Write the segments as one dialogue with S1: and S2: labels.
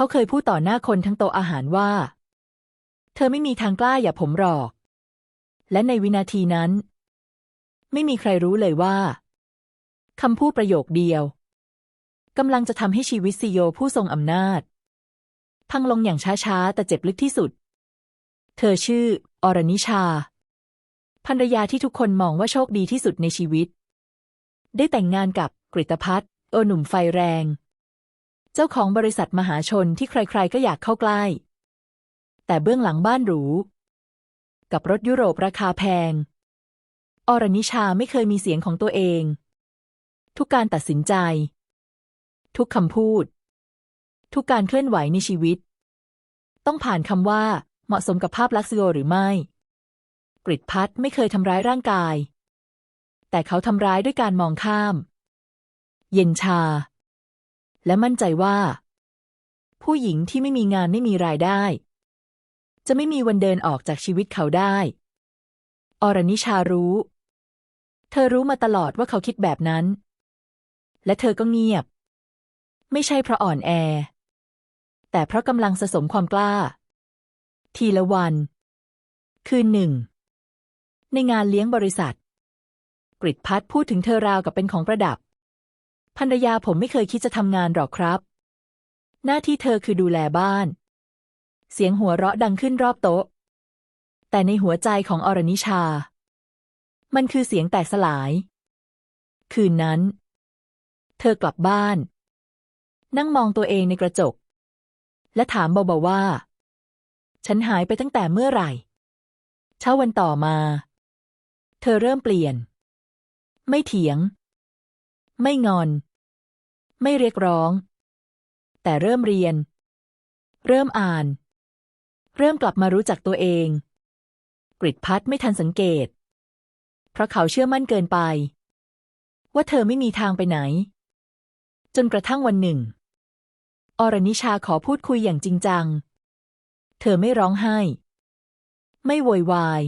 S1: เขาเคยพูดต่อหน้าคนทั้งโต๊ะอาหารว่า เธอไม่มีทางกล้าอย่าผมหรอก และในวินาทีนั้น ไม่มีใครรู้เลยว่าคำพูดประโยคเดียวกำลังจะทำให้ชีวิตซีโอผู้ทรงอำนาจ พังลงอย่างช้าๆ แต่เจ็บลึกที่สุด เธอชื่อ อรนิชาภรรยาที่ทุกคนมองว่าโชคดีที่สุดในชีวิต ได้แต่งงานกับกฤตพัฒน์โอหนุ่มไฟแรง เจ้าของบริษัทมหาชนที่ใครๆ ก็อยากเข้าใกล้ แต่เบื้องหลังบ้านหรู กับรถยุโรปราคาแพง อรนิชาไม่เคยมีเสียงของตัวเอง ทุกการตัดสินใจ ทุกคำพูด ทุกการเคลื่อนไหวในชีวิต ต้องผ่านคำว่า เหมาะสมกับภาพลักษณ์หรือไม่ กริดพัฒไม่เคยทำร้ายร่างกาย แต่เขาทำร้ายด้วยการมองข้าม เย็นชา และมั่นใจว่า ผู้หญิงที่ไม่มีงานไม่มีรายได้ จะไม่มีวันเดินออกจากชีวิตเขาได้ อรนิชารู้ เธอรู้มาตลอดว่าเขาคิดแบบนั้น และเธอก็เงียบ ไม่ใช่เพราะอ่อนแอ แต่เพราะกำลังสะสมความกล้า ทีละวัน คืนหนึ่ง ในงานเลี้ยงบริษัท กริดพัฒพูดถึงเธอราวกับเป็นของประดับ ภรรยาผมไม่เคยคิดจะทำงานหรอกครับ หน้าที่เธอคือดูแลบ้าน เสียงหัวเราะดังขึ้นรอบโต๊ะ แต่ในหัวใจของอรนิชา มันคือเสียงแตกสลาย คืนนั้น เธอกลับบ้าน นั่งมองตัวเองในกระจก และถามเบาๆว่า ฉันหายไปตั้งแต่เมื่อไหร่ เช้าวันต่อมา เธอเริ่มเปลี่ยน ไม่เถียงไม่งอน ไม่เรียกร้อง แต่เริ่มเรียน เริ่มอ่าน เริ่มกลับมารู้จักตัวเอง กริดพัฒไม่ทันสังเกต เพราะเขาเชื่อมั่นเกินไป ว่าเธอไม่มีทางไปไหน จนกระทั่งวันหนึ่ง อรนิชาขอพูดคุยอย่างจริงจัง เธอไม่ร้องไห้ ไม่โวยวาย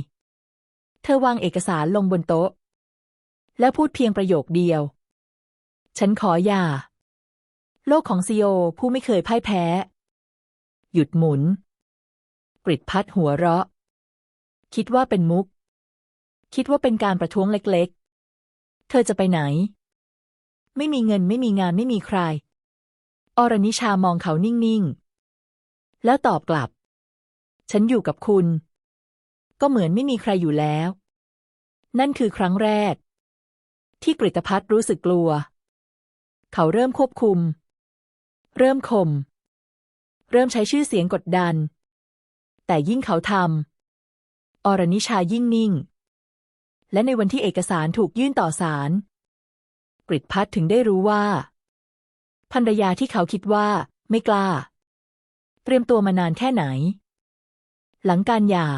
S1: เธอวางเอกสารลงบนโต๊ะ แล้วพูดเพียงประโยคเดียวฉันขออย่า โลกของซีโอผู้ไม่เคยพ่ายแพ้ หยุดหมุน กริดพัดหัวเราะ คิดว่าเป็นมุก คิดว่าเป็นการประท้วงเล็กๆ เธอจะไปไหน ไม่มีเงินไม่มีงานไม่มีใคร อรนิชามองเขานิ่งๆ แล้วตอบกลับ ฉันอยู่กับคุณ ก็เหมือนไม่มีใครอยู่แล้ว นั่นคือครั้งแรก ที่กริตพัฒรู้สึกกลัว เขาเริ่มควบคุม เริ่มข่มเริ่มใช้ชื่อเสียงกดดัน แต่ยิ่งเขาทำอรนิชายิ่งนิ่ง และในวันที่เอกสารถูกยื่นต่อศาลกริตพัฒน์ถึงได้รู้ว่าภรรยาที่เขาคิดว่าไม่กล้า เตรียมตัวมานานแค่ไหน หลังการหย่า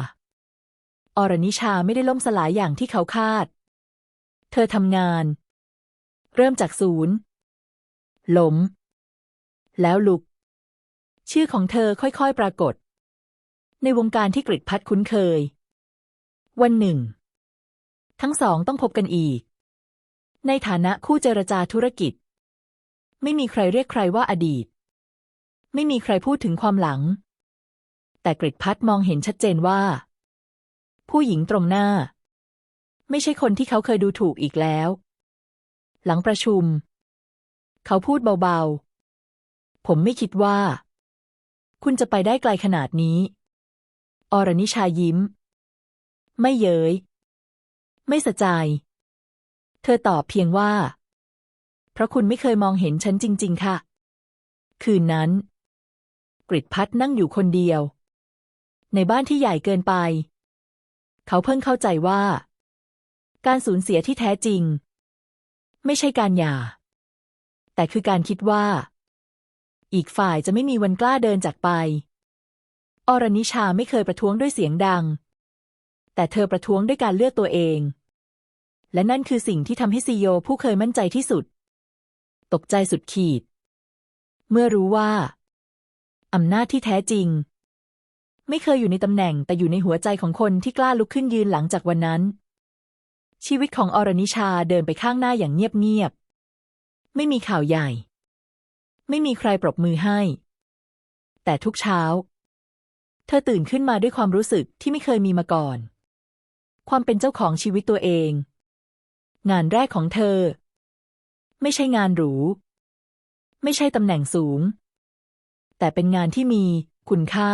S1: อรนิชาไม่ได้ล่มสลายอย่างที่เขาคาด เธอทำงาน เริ่มจากศูนย์ล้ม แล้วลุก ชื่อของเธอค่อยๆปรากฏ ในวงการที่กริดพัดคุ้นเคย วันหนึ่ง ทั้งสองต้องพบกันอีก ในฐานะคู่เจรจาธุรกิจ ไม่มีใครเรียกใครว่าอดีต ไม่มีใครพูดถึงความหลัง แต่กริดพัดมองเห็นชัดเจนว่า ผู้หญิงตรงหน้า ไม่ใช่คนที่เขาเคยดูถูกอีกแล้ว หลังประชุม เขาพูดเบาๆ ผมไม่คิดว่า คุณจะไปได้ไกลขนาดนี้ อรนิชายิ้ม ไม่เย้ย ไม่สะใจ เธอตอบเพียงว่า เพราะคุณไม่เคยมองเห็นฉันจริง ๆ ค่ะ คืนนั้น กริดพัดนั่งอยู่คนเดียว ในบ้านที่ใหญ่เกินไป เขาเพิ่งเข้าใจว่า การสูญเสียที่แท้จริง ไม่ใช่การหย่า แต่คือการคิดว่า อีกฝ่ายจะไม่มีวันกล้าเดินจากไป อรนิชาไม่เคยประท้วงด้วยเสียงดัง แต่เธอประท้วงด้วยการเลือกตัวเอง และนั่นคือสิ่งที่ทำให้ซีโอผู้เคยมั่นใจที่สุด ตกใจสุดขีด เมื่อรู้ว่าอำนาจที่แท้จริง ไม่เคยอยู่ในตำแหน่งแต่อยู่ในหัวใจของคนที่กล้าลุกขึ้นยืนหลังจากวันนั้น ชีวิตของอรนิชาเดินไปข้างหน้าอย่างเงียบๆไม่มีข่าวใหญ่ ไม่มีใครปรบมือให้ แต่ทุกเช้า เธอตื่นขึ้นมาด้วยความรู้สึกที่ไม่เคยมีมาก่อน ความเป็นเจ้าของชีวิตตัวเอง งานแรกของเธอ ไม่ใช่งานหรู ไม่ใช่ตำแหน่งสูง แต่เป็นงานที่มีคุณค่า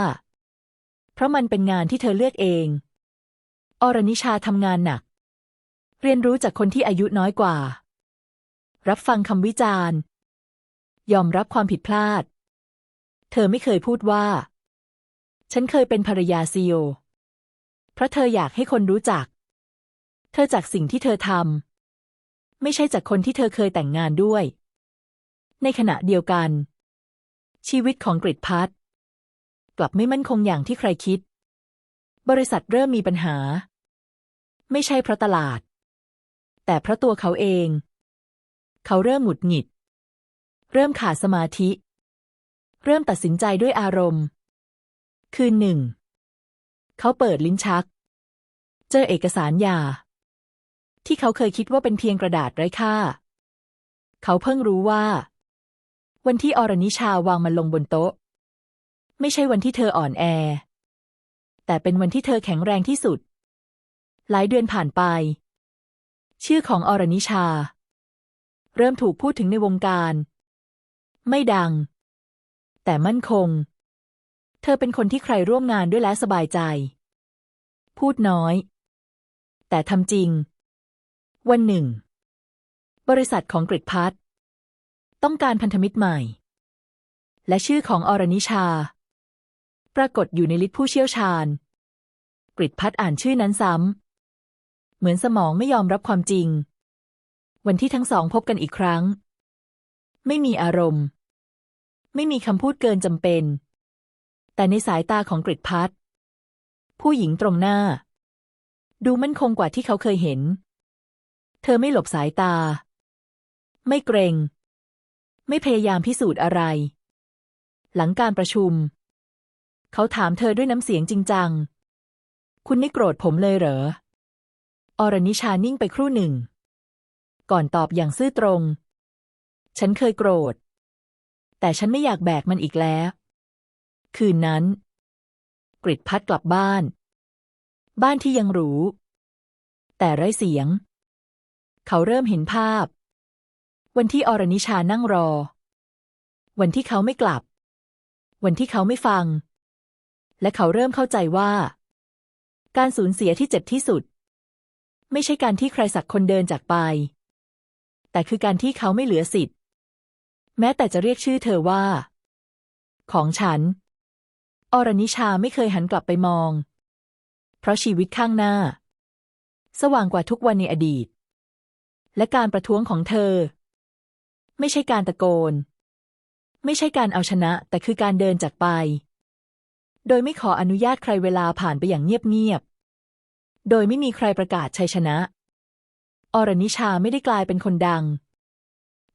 S1: เพราะมันเป็นงานที่เธอเลือกเอง อรนิชาทำงานหนัก เรียนรู้จากคนที่อายุน้อยกว่า รับฟังคำวิจารณ์ ยอมรับความผิดพลาด เธอไม่เคยพูดว่า ฉันเคยเป็นภรรยาซีโอ เพราะเธออยากให้คนรู้จัก เธอจากสิ่งที่เธอทำไม่ใช่จากคนที่เธอเคยแต่งงานด้วย ในขณะเดียวกัน ชีวิตของกริดพัทกลับไม่มั่นคงอย่างที่ใครคิด บริษัทเริ่มมีปัญหา ไม่ใช่เพราะตลาด แต่เพราะตัวเขาเอง เขาเริ่มหงุดหงิด เริ่มขาดสมาธิ เริ่มตัดสินใจด้วยอารมณ์ คืนหนึ่ง เขาเปิดลิ้นชัก เจอเอกสารยา ที่เขาเคยคิดว่าเป็นเพียงกระดาษไร้ค่า เขาเพิ่งรู้ว่า วันที่อรนิชาวางมันลงบนโต๊ะ ไม่ใช่วันที่เธออ่อนแอ แต่เป็นวันที่เธอแข็งแรงที่สุด หลายเดือนผ่านไป ชื่อของอรนิชา เริ่มถูกพูดถึงในวงการ ไม่ดัง แต่มั่นคง เธอเป็นคนที่ใครร่วมงานด้วยแล้วสบายใจ พูดน้อย แต่ทำจริง วันหนึ่ง บริษัทของกริดพัทต้องการพันธมิตรใหม่ และชื่อของอรนิชา ปรากฏอยู่ในลิสต์ผู้เชี่ยวชาญ กริดพัทอ่านชื่อนั้นซ้ำ เหมือนสมองไม่ยอมรับความจริง วันที่ทั้งสองพบกันอีกครั้ง ไม่มีอารมณ์ ไม่มีคำพูดเกินจำเป็น แต่ในสายตาของกริดพัทผู้หญิงตรงหน้า ดูมั่นคงกว่าที่เขาเคยเห็น เธอไม่หลบสายตา ไม่เกรง ไม่พยายามพิสูจน์อะไร หลังการประชุม เขาถามเธอด้วยน้ำเสียงจริงจัง คุณไม่โกรธผมเลยเหรอ อรนิชานิ่งไปครู่หนึ่ง ก่อนตอบอย่างซื่อตรง ฉันเคยโกรธ แต่ฉันไม่อยากแบกมันอีกแล้ว คืนนั้น กริดพัดกลับบ้าน บ้านที่ยังหรู แต่ไร้เสียง เขาเริ่มเห็นภาพ วันที่อรนิชานั่งรอ วันที่เขาไม่กลับ วันที่เขาไม่ฟัง และเขาเริ่มเข้าใจว่า การสูญเสียที่เจ็บที่สุด ไม่ใช่การที่ใครสักคนเดินจากไปแต่คือการที่เขาไม่เหลือสิทธิ์ แม้แต่จะเรียกชื่อเธอว่า ของฉัน อรนิชาไม่เคยหันกลับไปมอง เพราะชีวิตข้างหน้า สว่างกว่าทุกวันในอดีต และการประท้วงของเธอ ไม่ใช่การตะโกน ไม่ใช่การเอาชนะ แต่คือการเดินจากไป โดยไม่ขออนุญาตใครเวลาผ่านไปอย่างเงียบๆโดยไม่มีใครประกาศชัยชนะ อรนิชาไม่ได้กลายเป็นคนดัง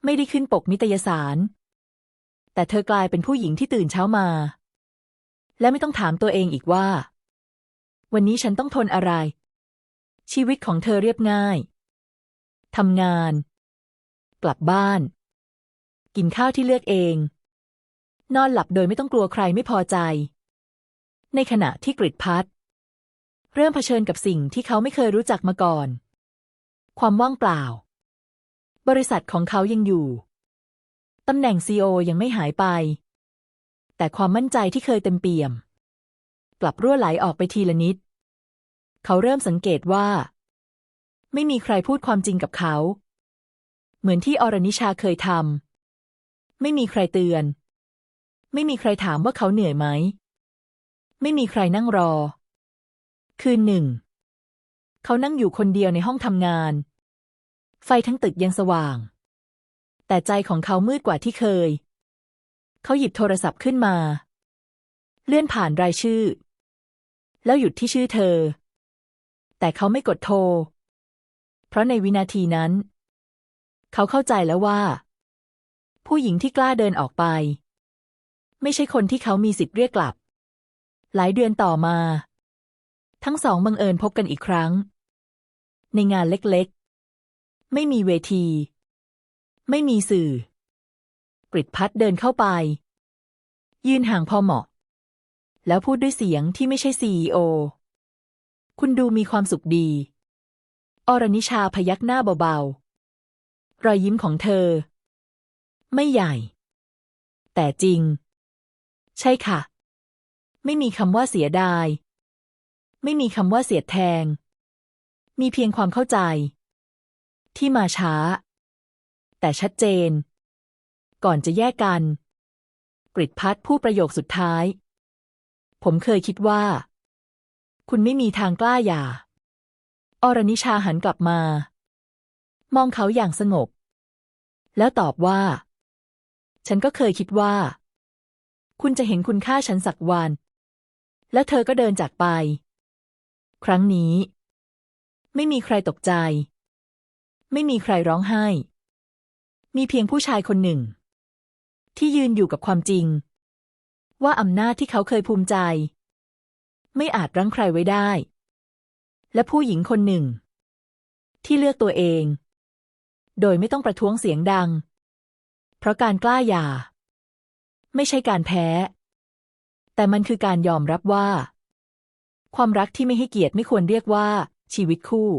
S1: ไม่ได้ขึ้นปกนิตยสาร แต่เธอกลายเป็นผู้หญิงที่ตื่นเช้ามา และไม่ต้องถามตัวเองอีกว่า วันนี้ฉันต้องทนอะไร ชีวิตของเธอเรียบง่ายทำงาน กลับบ้าน กินข้าวที่เลือกเอง นอนหลับโดยไม่ต้องกลัวใครไม่พอใจ ในขณะที่กริดพัดเริ่มเผชิญกับสิ่งที่เขาไม่เคยรู้จักมาก่อน ความว่างเปล่า บริษัทของเขายังอยู่ ตำแหน่งซีอยังไม่หายไป แต่ความมั่นใจที่เคยเต็มเปี่ยม กลับรั่วไหลออกไปทีละนิด เขาเริ่มสังเกตว่า ไม่มีใครพูดความจริงกับเขา เหมือนที่อรนิชาเคยทำไม่มีใครเตือน ไม่มีใครถามว่าเขาเหนื่อยไหม ไม่มีใครนั่งรอ คืนหนึ่ง เขานั่งอยู่คนเดียวในห้องทำงาน ไฟทั้งตึกยังสว่าง แต่ใจของเขามืดกว่าที่เคย เขาหยิบโทรศัพท์ขึ้นมา เลื่อนผ่านรายชื่อ แล้วหยุดที่ชื่อเธอ แต่เขาไม่กดโทร เพราะในวินาทีนั้น เขาเข้าใจแล้วว่า ผู้หญิงที่กล้าเดินออกไป ไม่ใช่คนที่เขามีสิทธิ์เรียกกลับ หลายเดือนต่อมา ทั้งสองบังเอิญพบกันอีกครั้ง ในงานเล็กๆ ไม่มีเวที ไม่มีสื่อกริดพัดเดินเข้าไป ยืนห่างพอเหมาะ แล้วพูดด้วยเสียงที่ไม่ใช่ซีอคุณดูมีความสุขดี อรนิชาพยักหน้าเบาๆ รอยยิ้มของเธอ ไม่ใหญ่ แต่จริง ใช่ค่ะ ไม่มีคำว่าเสียดาย ไม่มีคำว่าเสียดแทง มีเพียงความเข้าใจ ที่มาช้า แต่ชัดเจน ก่อนจะแยกกัน กริดพัดพูดประโยคสุดท้าย ผมเคยคิดว่า คุณไม่มีทางกล้าหย่าอรนิชาหันกลับมา มองเขาอย่างสงบ แล้วตอบว่า ฉันก็เคยคิดว่า คุณจะเห็นคุณค่าฉันสักวัน แล้วเธอก็เดินจากไป ครั้งนี้ ไม่มีใครตกใจ ไม่มีใครร้องไห้ มีเพียงผู้ชายคนหนึ่ง ที่ยืนอยู่กับความจริง ว่าอำนาจที่เขาเคยภูมิใจ ไม่อาจรั้งใครไว้ได้ และผู้หญิงคนหนึ่ง ที่เลือกตัวเอง โดยไม่ต้องประท้วงเสียงดัง เพราะการกล้าหย่า ไม่ใช่การแพ้ แต่มันคือการยอมรับว่า ความรักที่ไม่ให้เกียรติไม่ควรเรียกว่าชีวิตคู่